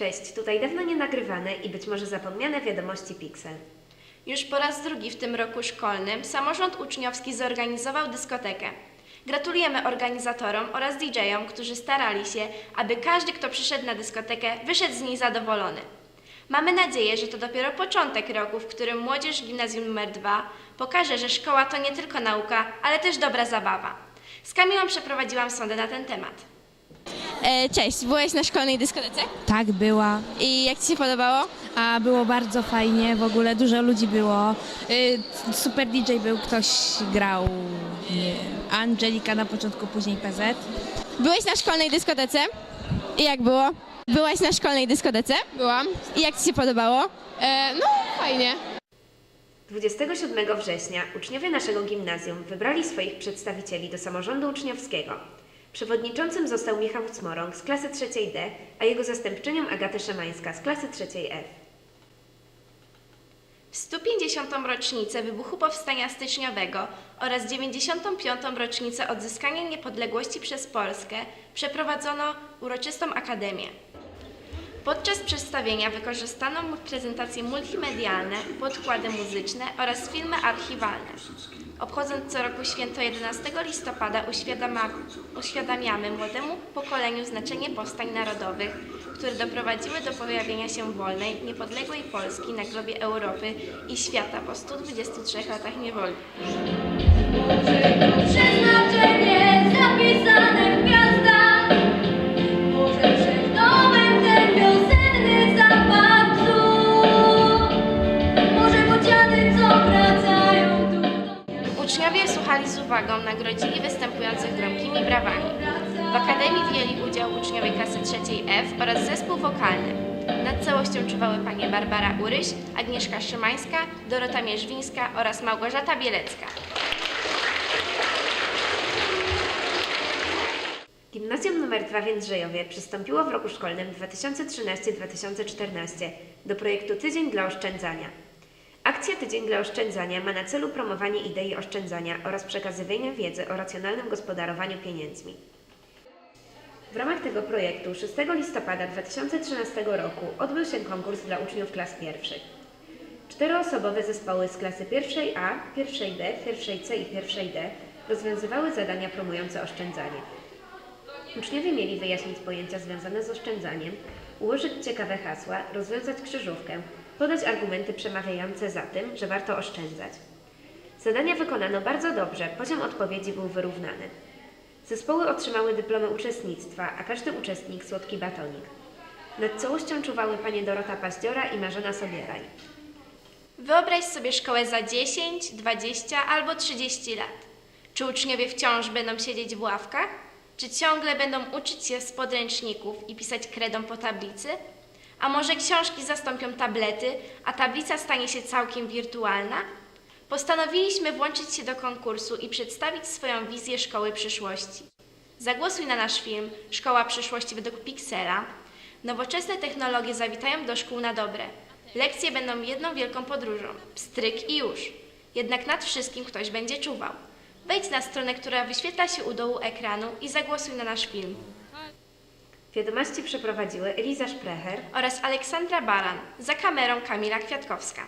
Cześć, tutaj dawno nie nagrywane i być może zapomniane wiadomości Pixel. Już po raz drugi w tym roku szkolnym samorząd uczniowski zorganizował dyskotekę. Gratulujemy organizatorom oraz DJ-om, którzy starali się, aby każdy, kto przyszedł na dyskotekę, wyszedł z niej zadowolony. Mamy nadzieję, że to dopiero początek roku, w którym młodzież gimnazjum nr 2 pokaże, że szkoła to nie tylko nauka, ale też dobra zabawa. Z Kamilą przeprowadziłam sondę na ten temat. E, cześć, byłeś na szkolnej dyskotece? Tak, była. I jak Ci się podobało? A było bardzo fajnie, w ogóle dużo ludzi było. Y, Super DJ był, ktoś grał. Nie, Angelika na początku, później PZ. Byłeś na szkolnej dyskotece? I jak było? Byłaś na szkolnej dyskotece? Byłam. I jak Ci się podobało? E, no, fajnie. 27 września uczniowie naszego gimnazjum wybrali swoich przedstawicieli do samorządu uczniowskiego. Przewodniczącym został Michał Cmorąg z klasy trzeciej D, a jego zastępczynią Agata Szemańska z klasy trzeciej F. W 150. rocznicę wybuchu Powstania Styczniowego oraz 95. rocznicę odzyskania niepodległości przez Polskę przeprowadzono uroczystą akademię. Podczas przedstawienia wykorzystano prezentacje multimedialne, podkłady muzyczne oraz filmy archiwalne. Obchodząc co roku święto 11 listopada uświadamiamy młodemu pokoleniu znaczenie powstań narodowych, które doprowadziły do pojawienia się wolnej, niepodległej Polski na globie Europy i świata po 123 latach niewoli. Nagrodzili występujących gromkimi brawami. W Akademii wzięli udział uczniowie klasy trzeciej F oraz zespół wokalny. Nad całością czuwały panie Barbara Uryś, Agnieszka Szymańska, Dorota Mierzwińska oraz Małgorzata Bielecka. Gimnazjum nr 2 w Jędrzejowie przystąpiło w roku szkolnym 2013-2014 do projektu Tydzień dla Oszczędzania. Akcja Tydzień dla Oszczędzania ma na celu promowanie idei oszczędzania oraz przekazywanie wiedzy o racjonalnym gospodarowaniu pieniędzmi. W ramach tego projektu 6 listopada 2013 roku odbył się konkurs dla uczniów klas pierwszych. Czteroosobowe zespoły z klasy pierwszej A, pierwszej D, pierwszej C i pierwszej D rozwiązywały zadania promujące oszczędzanie. Uczniowie mieli wyjaśnić pojęcia związane z oszczędzaniem, ułożyć ciekawe hasła, rozwiązać krzyżówkę, podać argumenty przemawiające za tym, że warto oszczędzać. Zadania wykonano bardzo dobrze, poziom odpowiedzi był wyrównany. Zespoły otrzymały dyplomy uczestnictwa, a każdy uczestnik słodki batonik. Nad całością czuwały panie Dorota Paździora i Marzena Sobieraj. Wyobraź sobie szkołę za 10, 20 albo 30 lat. Czy uczniowie wciąż będą siedzieć w ławkach? Czy ciągle będą uczyć się z podręczników i pisać kredą po tablicy? A może książki zastąpią tablety, a tablica stanie się całkiem wirtualna? Postanowiliśmy włączyć się do konkursu i przedstawić swoją wizję szkoły przyszłości. Zagłosuj na nasz film Szkoła przyszłości według Pixela. Nowoczesne technologie zawitają do szkół na dobre. Lekcje będą jedną wielką podróżą. Pstryk i już. Jednak nad wszystkim ktoś będzie czuwał. Wejdź na stronę, która wyświetla się u dołu ekranu i zagłosuj na nasz film. Wiadomości przeprowadziły Eliza Sprecher, Oraz Aleksandra Baran, za kamerą Kamila Kwiatkowska.